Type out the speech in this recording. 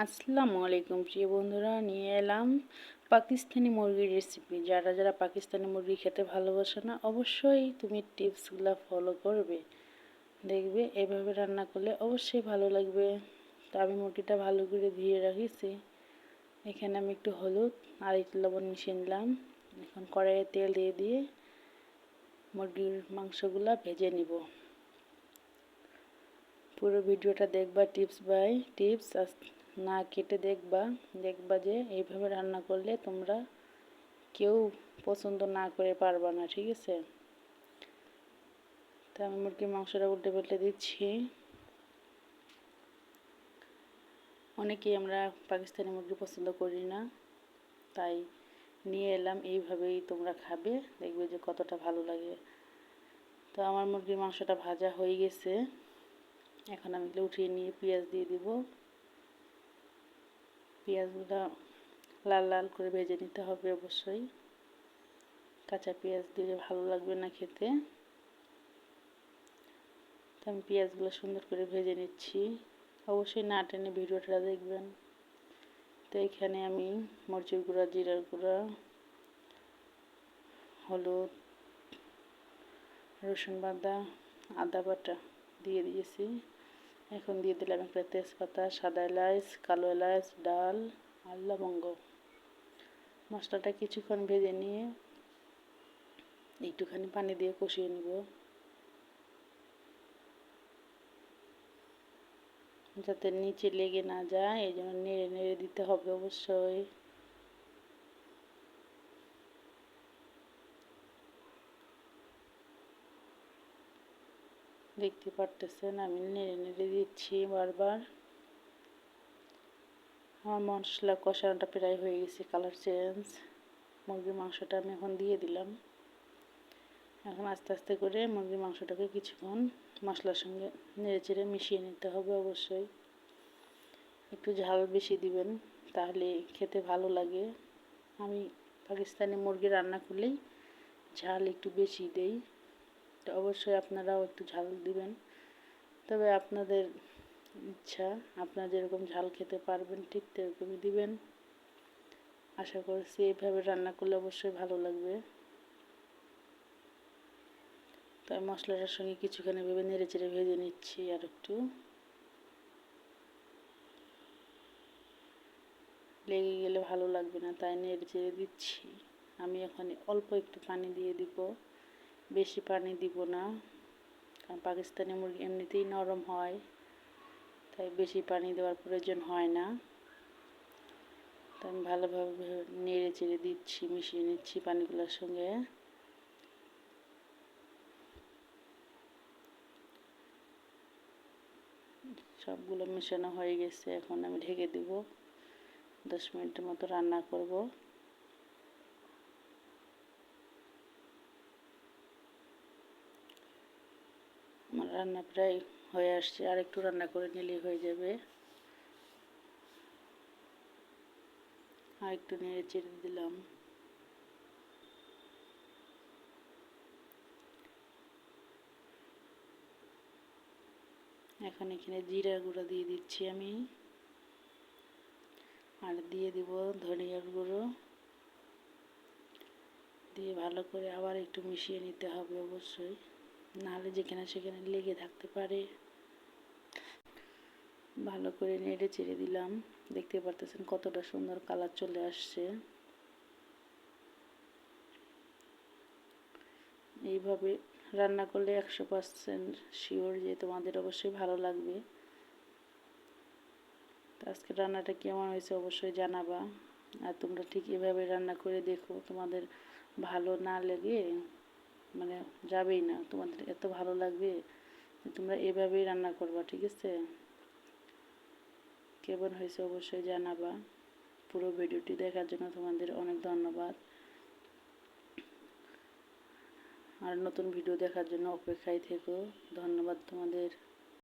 আসসালামু আলাইকুম, প্রিয় বন্ধুরা, নিয়ে এলাম পাকিস্তানি মুরগির রেসিপি যারা যারা পাকিস্তানি মুরগি খেতে ভালোবাসে না, অবশ্যই তুমি টিপসগুলো ফলো করবে। দেখবে, এভাবে রান্না করলে অবশ্যই ভালো লাগবে। তো আমি মুরগিটা ভালো করে ধুয়ে রাখিছি। এখানে আমি একটু হলুদ আর একটু লবণ মিশিয়ে নিলাম। এখন কড়াইয়ে তেল দিয়ে দিয়ে মুরগির মাংসগুলা ভেজে নিব। পুরো ভিডিওটা দেখবা টিপস বাই টিপস। না কেটে দেখবা দেখবা যে এইভাবে রান্না করলে তোমরা কেউ পছন্দ না করে পারবা না, ঠিক আছে? তা আমি মুরগির মাংসটা উল্টে পাল্টে দিচ্ছি। অনেকেই আমরা পাকিস্তানি মুরগি পছন্দ করি না, তাই নিয়ে এলাম, এইভাবেই তোমরা খাবে, দেখবে যে কতটা ভালো লাগে। তো আমার মুরগির মাংসটা ভাজা হয়ে গেছে, এখন আমি উঠিয়ে নিয়ে পেঁয়াজ দিয়ে দিব। পেঁয়াজগুলো লাল লাল করে ভেজে নিতে হবে অবশ্যই। কাঁচা পেঁয়াজ দিলে ভালো লাগবে না খেতে। তো আমি পেঁয়াজগুলো সুন্দর করে ভেজে নিচ্ছি। অবশ্যই না টেনে ভিডিওটা দেখবেন। তো এখানে আমি মরিচের গুঁড়া, জিরার গুঁড়া, হলুদ, রসুন বাদা আদা বাটা দিয়ে দিয়েছি। এখন দিয়ে দিলাম একটা তেজপাতা, সাদা এলাচ, কালো এলাচ, ডাল আর লবঙ্গ। মশলাটা কিছুক্ষণ ভেজে নিয়ে একটুখানি পানি দিয়ে কষিয়ে নিব। যাতে নিচে লেগে না যায়, এই জন্য নেড়ে নেড়ে দিতে হবে অবশ্যই। দেখতে পারতেছেন, আমি নেড়ে নেড়ে দিচ্ছি বারবার। আমার মশলা কষানোটা প্রায় হয়ে গেছে, কালার চেঞ্জ। মুরগির মাংসটা আমি এখন দিয়ে দিলাম। এখন আস্তে আস্তে করে মুরগির মাংসটাকে কিছুক্ষণ মশলার সঙ্গে নেড়ে চেড়ে মিশিয়ে নিতে হবে অবশ্যই। একটু ঝাল বেশি দিবেন, তাহলে খেতে ভালো লাগে। আমি পাকিস্তানি মুরগি রান্না করলেই ঝাল একটু বেশি দেই। তো অবশ্যই আপনারাও একটু ঝাল দিবেন। তবে আপনাদের ইচ্ছা, আপনারা যেরকম ঝাল খেতে পারবেন ঠিক সেরকমই দিবেন। আশা করছি এইভাবে রান্না করলে অবশ্যই ভালো লাগবে। তাই মশলাটার সঙ্গে কিছুখানি ভেবে নেড়ে চেড়ে ভেজে নিচ্ছি আর একটু। লেগে গেলে ভালো লাগবে না, তাই নেড়ে চেড়ে দিচ্ছি। আমি এখানে অল্প একটু পানি দিয়ে দিব। বেশি পানি দিব না। কারণ পাকিস্তানি মুরগি এমনিতেই নরম হয়, তাই বেশি পানি দেওয়ার প্রয়োজন হয় না। তো আমি ভালোভাবে নেড়ে চেড়ে দিচ্ছি, মিশিয়ে নিচ্ছি পানিগুলোর সঙ্গে। সবগুলো মেশানো হয়ে গেছে, এখন আমি ঢেকে দিব। দশ মিনিটের মতো রান্না করব। রান্না প্রায় হয়ে আসছে। আর একটু রান্না করে নিলেই হয়ে যাবে। আর একটু নেড়ে চেড়ে দিলাম। এখন এখানে জিরা গুঁড়ো দিয়ে দিচ্ছি আমি। আর দিয়ে দিব ধনিয়ার গুঁড়ো। দিয়ে ভালো করে আবার একটু মিশিয়ে নিতে হবে অবশ্যই। নাহলে যেখানে সেখানে লেগে থাকতে পারে। ভালো করে নেড়ে চেড়ে দিলাম। দেখতে পারতেছেন কতটা সুন্দর কালার চলে আসছে। এইভাবে রান্না করলে একশো পার্সেন্ট শিওর যে তোমাদের অবশ্যই ভালো লাগবে। তো আজকে রান্নাটা কেমন হয়েছে অবশ্যই জানাবা। আর তোমরা ঠিক এভাবে রান্না করে দেখো তোমাদের ভালো না লেগে। মানে যাবেই না। তোমাদের এত ভালো লাগবে তোমরা এভাবেই রান্না করবা, ঠিক আছে? কেমন হয়েছে অবশ্যই জানাবা। পুরো ভিডিওটি দেখার জন্য তোমাদের অনেক ধন্যবাদ। আর নতুন ভিডিও দেখার জন্য অপেক্ষায় থেকো। ধন্যবাদ তোমাদের।